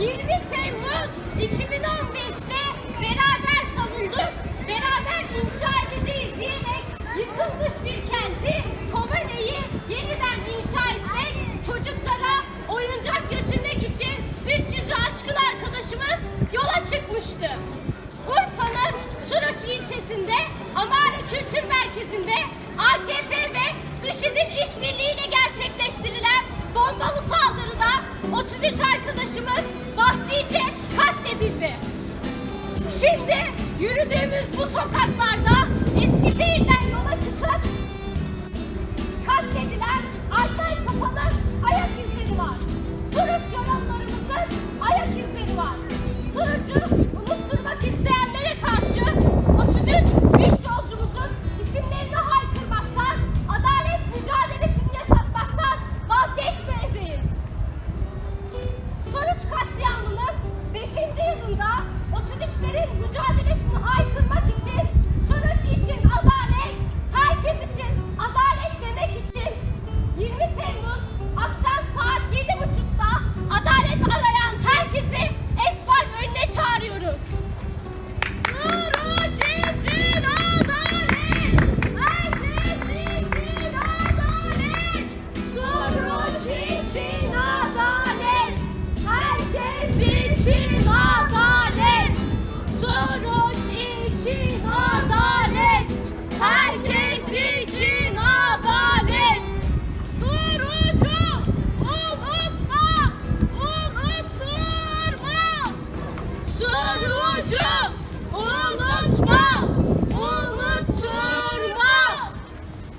20 Temmuz 2015'te beraber savunduk, beraber inşa edeceğiz diyerek yıkılmış bir kenti Kobane'yi yeniden inşa etmek, çocuklara oyuncak götürmek için 300'ü aşkın arkadaşımız yola çıkmıştı. Urfa'nın Suruç ilçesinde Amare Kültür Merkezi'nde AKP ve IŞİD'in işbirliğiyle gerçekleştirilen bombalı katledildi. Şimdi yürüdüğümüz bu sokaklarda Eskişehir'den yola çıkıp katledilen Altay Kapalı ayak izleri var. Suruç yalanlarımızın ayak izleri var. Suruç'u